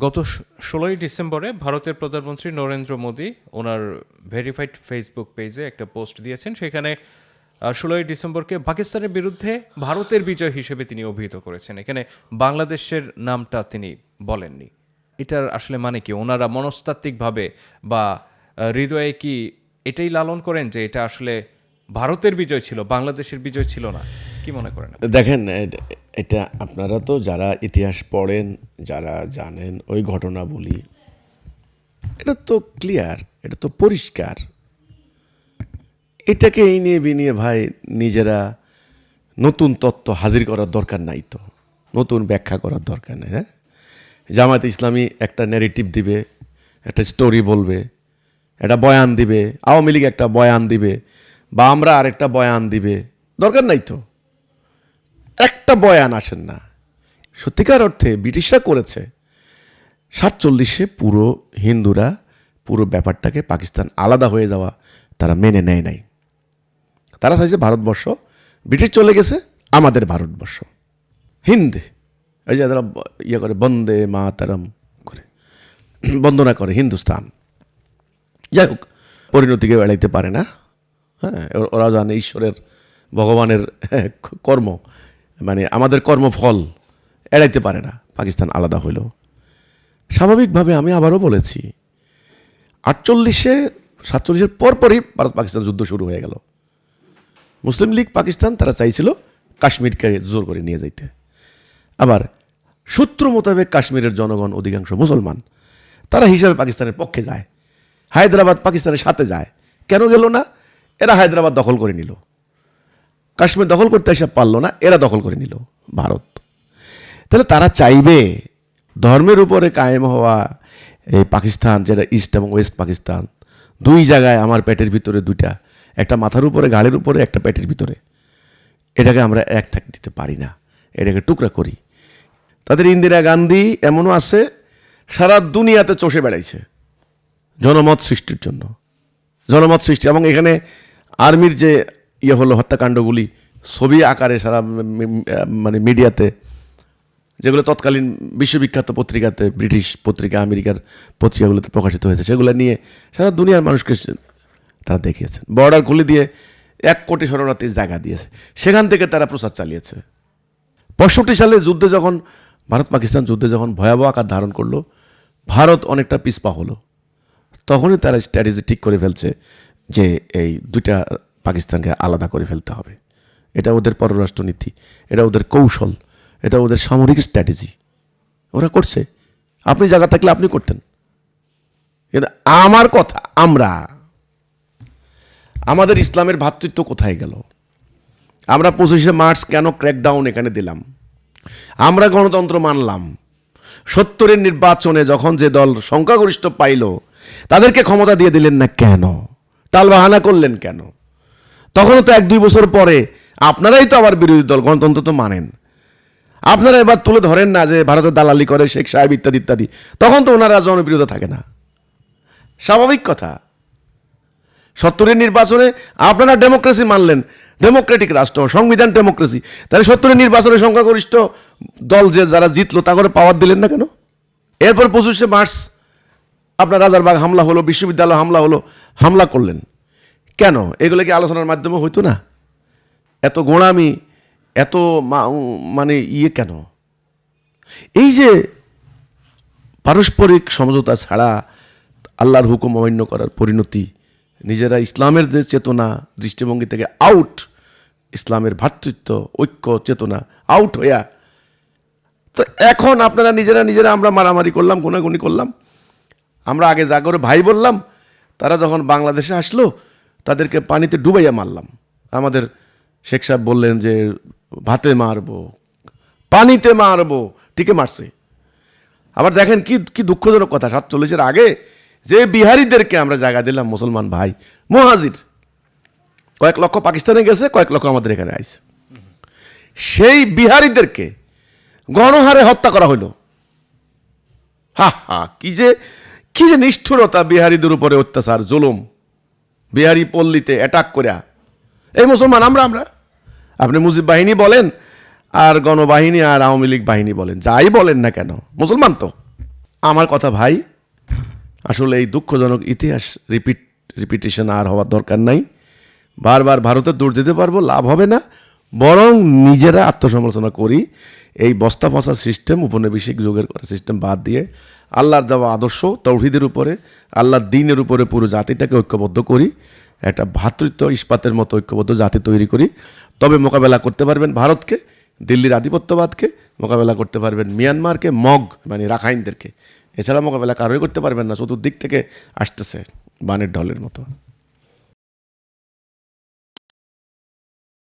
গত ষোলোই ডিসেম্বরে ভারতের প্রধানমন্ত্রী নরেন্দ্র মোদী ওনার ভেরিফাইড ফেসবুক পেজে একটা পোস্ট দিয়েছেন। সেখানে ষোলোই ডিসেম্বরকে পাকিস্তানের বিরুদ্ধে ভারতের বিজয় হিসেবে তিনি অভিহিত করেছেন। এখানে বাংলাদেশের নামটা তিনি বলেননি। এটার আসলে মানে কি? ওনারা মনস্তাত্ত্বিকভাবে বা হৃদয়ে কি এটাই লালন করেন যে এটা আসলে ভারতের বিজয় ছিল, বাংলাদেশের বিজয় ছিল না? কি মনে করেন দেখেন এটা আপনারা তো যারা ইতিহাস পড়েন, যারা জানেন, ওই ঘটনা বলি, এটা তো ক্লিয়ার এটা তো পরিষ্কার। এটাকে এই নিয়ে বিনিয়ে ভাই নিজেরা নতুন তত্ত্ব হাজির করার দরকার নাই তো। নতুন ব্যাখ্যা করার দরকার নেই হ্যাঁ? জামাত ইসলামী একটা ন্যারেটিভ দিবে, একটা স্টোরি বলবে, একটা বয়ান দিবে, আওয়ামী লীগ একটা বয়ান দিবে, বা আমরা আরেকটা বয়ান দিবে, দরকার নাই তো। একটা বয়ান আসেন না। সত্যিকার অর্থে ব্রিটিশরা করেছে। সাতচল্লিশে পুরো হিন্দুরা পুরো ব্যাপারটাকে পাকিস্তান আলাদা হয়ে যাওয়া তারা মেনে নেয় নাই। তারা চাইছে ভারতবর্ষ। ব্রিটিশ চলে গেছে আমাদের ভারতবর্ষ। হিন্দি এই যে তারা ইয়ে করে বন্দে মাতারম করে বন্দনা করে হিন্দুস্তান। যাই হোক পরিণতিকে এড়াইতে পারে না। হ্যাঁ ওরা জানে ঈশ্বরের ভগবানের হ্যাঁ, কর্ম। মানে আমাদের কর্মফল এড়াইতে পারে না। পাকিস্তান আলাদা হইল। স্বাভাবিকভাবে আমি আবারও বলেছি, আটচল্লিশে, সাতচল্লিশের পরপরই ভারত পাকিস্তান যুদ্ধ শুরু হয়ে গেল। মুসলিম লীগ পাকিস্তান তারা চাইছিল কাশ্মীরকে জোর করে নিয়ে যাইতে। আবার সূত্র মোতাবেক কাশ্মীরের জনগণ অধিকাংশ মুসলমান, তারা হিসাবে পাকিস্তানের পক্ষে যায়। হায়দ্রাবাদ পাকিস্তানের সাথে যায়। কেন গেল না? এরা হায়দ্রাবাদ দখল করে নিল। কাশ্মীর দখল করতে এসে পারল না, এরা দখল করে নিল ভারত। তাহলে তারা চাইবে ধর্মের উপরে কায়েম হওয়া এই পাকিস্তান, যেটা ইস্ট এবং ওয়েস্ট পাকিস্তান, দুই জায়গায় আমার পেটের ভিতরে দুইটা, একটা মাথার উপরে ঘাড়ের উপরে, একটা পেটের ভিতরে। এটাকে আমরা এক থাক দিতে পারি না, এটাকে টুকরা করি। তাদের ইন্দিরা গান্ধী এমনও আছে, সারা দুনিয়াতে চষে বেড়াইছে জনমত সৃষ্টির জন্য। জনমত সৃষ্টি এবং এখানে আর্মির যে ইয়ে হলো হত্যাকাণ্ডগুলি ছবি আকারে সারা মানে মিডিয়াতে, যেগুলো তৎকালীন বিশ্ববিখ্যাত পত্রিকাতে, ব্রিটিশ পত্রিকা, আমেরিকার পত্রিকাগুলোতে প্রকাশিত হয়েছে, সেগুলো নিয়ে সারা দুনিয়ার মানুষকে তারা দেখিয়েছেন বর্ডার খুলে দিয়ে এক কোটি শরণার্থীর জায়গা দিয়েছে। সেখান থেকে তারা প্রচার চালিয়েছে। পঁয়ষট্টি সালে যুদ্ধে যখন, ভারত পাকিস্তান যুদ্ধে যখন ভয়াবহ আকার ধারণ করল, ভারত অনেকটা পিছপা হলো। তখনই তারা স্ট্র্যাটেজি ঠিক করে ফেলছে যে এই দুইটা পাকিস্তানকে আলাদা করে ফেলতে হবে। এটা ওদের পররাষ্ট্রনীতি, এটা ওদের কৌশল, এটা ওদের সামরিক স্ট্র্যাটেজি। ওরা করছে। আপনি জায়গা থাকলে আপনি করতেন। কিন্তু আমার কথা, আমরা, আমাদের ইসলামের ভ্রাতৃত্ব কোথায় গেল? আমরা পঁচিশে মার্চ কেন ক্র্যাকডাউন এখানে দিলাম? আমরা গণতন্ত্র মানলাম। সত্তরের নির্বাচনে যখন যে দল সংখ্যাগরিষ্ঠ পাইল, তাদেরকে ক্ষমতা দিয়ে দিলেন না কেন? টালবাহানা করলেন কেন? তখনও তো এক দুই বছর পরে আপনারাই তো আবার বিরোধী দল, গণতন্ত্র তো মানেন। আপনারা এবার তুলে ধরেন না যে ভারতের দালালি করে শেখ সাহেব ইত্যাদি ইত্যাদি। তখন তো ওনারা জনবিরোধী থাকে না। স্বাভাবিক কথা। সত্তরের নির্বাচনে আপনারা ডেমোক্রেসি মানলেন, ডেমোক্রেটিক রাষ্ট্র, সংবিধান ডেমোক্রেসি। তাহলে সত্তরের নির্বাচনে সংখ্যাগরিষ্ঠ দল যে যারা জিতলো, তা করে পাওয়ার দিলেন না কেন? এরপর পঁচিশে মার্চ আপনার রাজারবাগ হামলা হলো, বিশ্ববিদ্যালয় হামলা হলো, হামলা করলেন। কেন? এগুলো কি আলোচনার মাধ্যমে হইতো না? এত গোড়ামি, এত মানে ইয়ে কেন? এই যে পারস্পরিক সমঝোতা ছাড়া আল্লাহর হুকুম অমান্য করার পরিণতি, নিজেরা ইসলামের যে চেতনা, দৃষ্টিভঙ্গি থেকে আউট ইসলামের ভ্রাতৃত্ব ঐক্য, চেতনা আউট হইয়া, তো এখন আপনারা নিজেরা নিজেরা আমরা মারামারি করলাম গুনাগুনি করলাম। আমরা আগে যা করে ভাই বললাম, তারা যখন বাংলাদেশে আসলো তাদেরকে পানিতে ডুবাইয়া মারলাম। আমাদের শেখ সাহেব বললেন যে, ভাতে মারবো, পানিতে মারবো। ঠিকই মারছে। আবার দেখেন কি কি দুঃখজনক কথা, সাতচল্লিশের আগে যে বিহারিদেরকে আমরা জায়গা দিলাম, মুসলমান ভাই, মহাজির, কয়েক লক্ষ পাকিস্তানে গেছে, কয়েক লক্ষ আমাদের এখানে আইছে। সেই বিহারিদেরকে গণহারে হত্যা করা হলো হা হা, কি যে কি যে নিষ্ঠুরতা বিহারিদের উপরে অত্যাচার, জুলুম। বিহারি পল্লীতে অ্যাটাক করিয়া। এই মুসলমান, আমরা আমরা। আপনি মুজিব বাহিনী বলেন, আর গণবাহিনী আর আওয়ামী লীগ বাহিনী বলেন, যাই বলেন না কেন, মুসলমান তো। আমার কথা ভাই, আসলে এই দুঃখজনক ইতিহাস রিপিট রিপিটেশন আর হওয়ার দরকার নাই। বারবার ভারতে দৌড় দিতে পারব, লাভ হবে না। বরং নিজেরা আত্মসমালোচনা করি, এই বস্তা পচা সিস্টেম উপনিবেশিক যুগের সিস্টেম বাদ দিয়ে আল্লাহর দেওয়া আদর্শ, তৌহিদের উপরে, আল্লাহর দিনের উপরে পুরো জাতিটাকে ঐক্যবদ্ধ করি, একটা ভ্রাতৃত্ব ইস্পাতের মতো ঐক্যবদ্ধ জাতি তৈরি করি। তবে মোকাবেলা করতে পারবেন ভারতকে, দিল্লির আধিপত্যবাদকে, মোকাবেলা করতে পারবেন মিয়ানমারকে, মগ মানে রাখাইনদেরকে। এছাড়া মোকাবেলা কারোই করতে পারবেন না, চতুর্দিক থেকে আসতেছে বানের ঢলের মতো।